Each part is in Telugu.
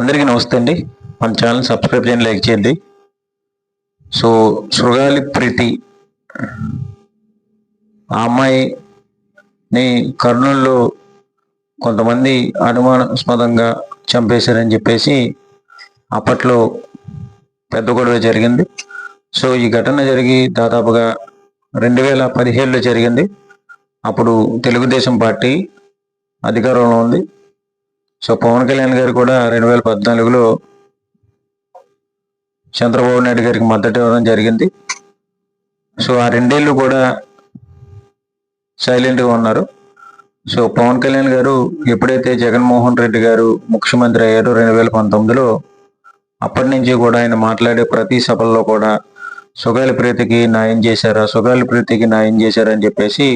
అందరికీ నమస్తే అండి. మన ఛానల్ సబ్స్క్రైబ్ చేయండి లైక్ చేయండి. సో శృగాలి ప్రీతి ఆ అమ్మాయిని కర్నూలులో కొంతమంది అనుమానాస్పదంగా చంపేశారని చెప్పేసి అప్పట్లో పెద్ద గొడవ జరిగింది. సో ఈ ఘటన జరిగి దాదాపుగా రెండు వేల పదిహేడులో జరిగింది. అప్పుడు తెలుగుదేశం పార్టీ అధికారంలో ఉంది. సో పవన్ కళ్యాణ్ గారు కూడా రెండు వేల పద్నాలుగులో చంద్రబాబు నాయుడు గారికి మద్దతు ఇవ్వడం జరిగింది. సో ఆ రెండేళ్ళు కూడా సైలెంట్గా ఉన్నారు. సో పవన్ కళ్యాణ్ గారు ఎప్పుడైతే జగన్మోహన్ రెడ్డి గారు ముఖ్యమంత్రి అయ్యారో రెండు వేల పంతొమ్మిదిలో అప్పటి నుంచి కూడా ఆయన మాట్లాడే ప్రతి సభల్లో కూడా సుగాలి ప్రీతికి న్యాయం చేశారా సుగాలి ప్రీతికి న్యాయం చేశారని చెప్పేసి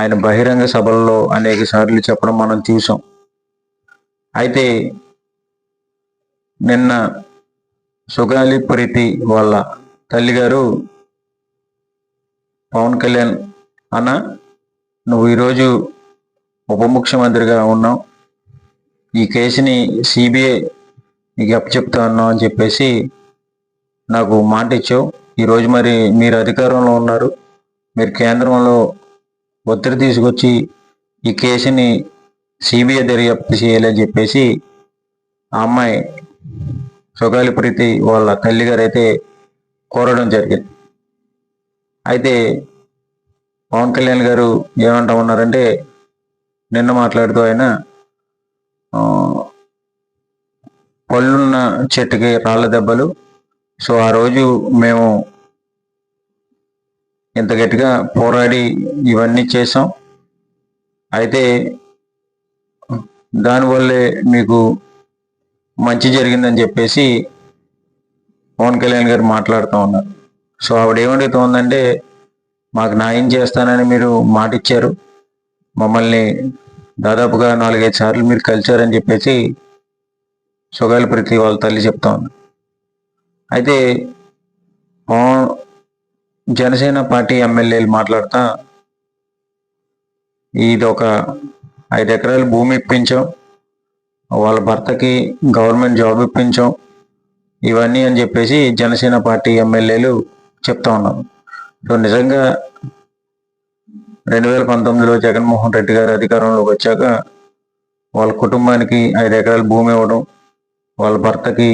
ఆయన బహిరంగ సభల్లో అనేక సార్లు చెప్పడం మనం చూసాం. అయితే నిన్న సుగాలి ప్రీతి వాళ్ళ తల్లిగారు పవన్ కళ్యాణ్ అన్న నువ్వు ఈరోజు ఉప ముఖ్యమంత్రిగా ఉన్నావు. ఈ కేసుని సిబిఐ నీకు అప్పచెప్తా ఉన్నావు అని చెప్పేసి నాకు మాట ఇచ్చావు ఈరోజు మరి మీరు అధికారంలో ఉన్నారు. మీరు కేంద్రంలో ఒత్తిడి తీసుకొచ్చి ఈ కేసుని సిబిఐ దర్యాప్తు చేయాలని చెప్పేసి ఆ అమ్మాయి సుగాలి ప్రీతి వాళ్ళ తల్లి గారు అయితే కోరడం జరిగింది. అయితే పవన్ కళ్యాణ్ గారు ఏమంటా ఉన్నారంటే నిన్న మాట్లాడుతూ ఆయన పళ్ళున్న చెట్టుకి రాళ్ళ దెబ్బలు. సో ఆ రోజు మేము ఇంత గట్టిగా పోరాడి ఇవన్నీ చేసాం అయితే దానివల్లే మీకు మంచి జరిగిందని చెప్పేసి పవన్ కళ్యాణ్ గారు మాట్లాడుతూ ఉన్నారు. సో ఆవిడ ఏమడుగుతోందంటే మాకు న్యాయం చేస్తానని మీరు మాట ఇచ్చారు మమ్మల్ని దాదాపుగా నాలుగైదు సార్లు మీరు కలిశారని చెప్పేసి సుగాలి ప్రతి వాళ్ళ తల్లి చెప్తా ఉంది. అయితే పవన్ జనసేన పార్టీ ఎమ్మెల్యేలు మాట్లాడుతా ఇది ఒక ఐదు ఎకరాలు భూమి ఇప్పించాం. వాళ్ళ భర్తకి గవర్నమెంట్ జాబ్ ఇప్పించాం. ఇవన్నీ అని చెప్పేసి జనసేన పార్టీ ఎమ్మెల్యేలు చెప్తా ఉన్నారు సో నిజంగా రెండు వేల పంతొమ్మిదిలో జగన్మోహన్ రెడ్డి గారు అధికారంలోకి వచ్చాక వాళ్ళ కుటుంబానికి ఐదు ఎకరాలు భూమి ఇవ్వడం వాళ్ళ భర్తకి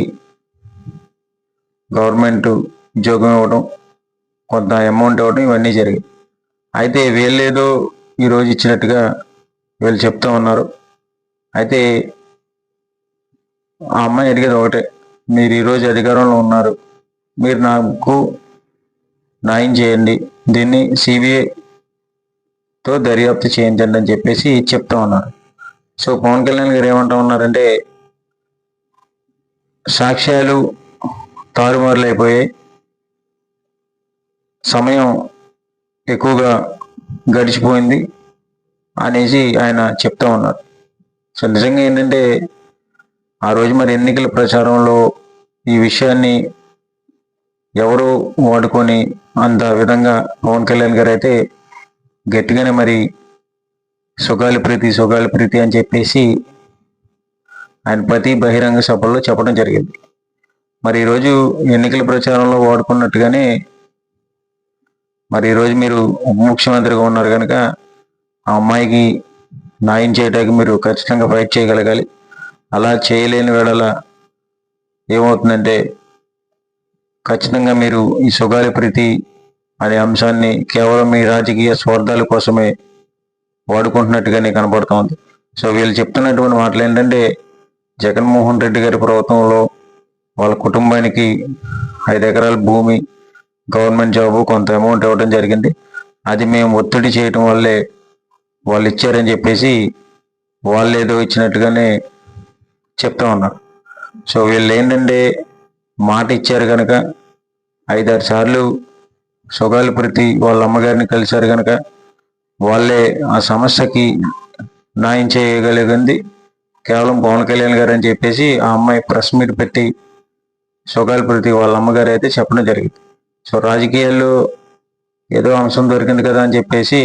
గవర్నమెంట్ ఉద్యోగం ఇవ్వడం కొంత అమౌంట్ ఇవ్వడం ఇవన్నీ జరిగాయి. అయితే వీళ్ళేదో ఈరోజు ఇచ్చినట్టుగా వీళ్ళు చెప్తా ఉన్నారు. అయితే ఆ అమ్మాయి అడిగేది ఒకటే మీరు ఈరోజు అధికారంలో ఉన్నారు. మీరు నాకు న్యాయం చేయండి. దీన్ని సిబిఐతో దర్యాప్తు చేయించండి అని చెప్పేసి చెప్తా ఉన్నారు. సో పవన్ కళ్యాణ్ గారు ఏమంటా ఉన్నారంటే సాక్ష్యాలు తారుమారులైపోయాయి సమయం ఎక్కువగా గడిచిపోయింది. అనేసి ఆయన చెప్తా ఉన్నారు. సో నిజంగా ఏంటంటే ఆ రోజు మరి ఎన్నికల ప్రచారంలో ఈ విషయాన్ని ఎవరు వాడుకొని అంత విధంగా పవన్ కళ్యాణ్ గారు అయితే గట్టిగానే మరి సుగాలి ప్రీతి సుగాలి ప్రీతి అని చెప్పేసి ఆయన ప్రతి బహిరంగ సభల్లో చెప్పడం జరిగింది. మరి ఈరోజు ఎన్నికల ప్రచారంలో వాడుకున్నట్టుగానే మరి ఈరోజు మీరు ఉప ముఖ్యమంత్రిగా ఉన్నారు కనుక ఆ అమ్మాయికి న్యాయం చేయడానికి మీరు ఖచ్చితంగా ఫైట్ చేయగలగాలి. అలా చేయలేని వేళల ఏమవుతుందంటే ఖచ్చితంగా మీరు ఈ సుగాలి ప్రీతి అనే అంశాన్ని కేవలం మీ రాజకీయ స్వార్థాల కోసమే వాడుకుంటున్నట్టుగానే కనబడుతోంది సో వీళ్ళు చెప్తున్నటువంటి మాటలు ఏంటంటే జగన్మోహన్ రెడ్డి గారి ప్రభుత్వంలో వాళ్ళ కుటుంబానికి ఐదు ఎకరాల భూమి గవర్నమెంట్ జాబు కొంత అమౌంట్ ఇవ్వడం జరిగింది. అది మేము ఒత్తిడి చేయటం వల్లే వాళ్ళు ఇచ్చారని చెప్పేసి వాళ్ళు ఏదో ఇచ్చినట్టుగానే చెప్తా ఉన్నారు సో వీళ్ళు ఏంటంటే మాట ఇచ్చారు కనుక ఐదారు సార్లు సుగాలి ప్రతి వాళ్ళ అమ్మగారిని కలిశారు కనుక వాళ్ళే ఆ సమస్యకి న్యాయం చేయగలిగింది. కేవలం పవన్ కళ్యాణ్ గారు అని చెప్పేసి ఆ అమ్మాయి ప్రెస్ మీట్ పెట్టి సుగాలి ప్రతి వాళ్ళ అమ్మగారు అయితే చెప్పడం జరిగింది. సో రాజకీయాల్లో ఏదో అంశం దొరికింది కదా అని చెప్పేసి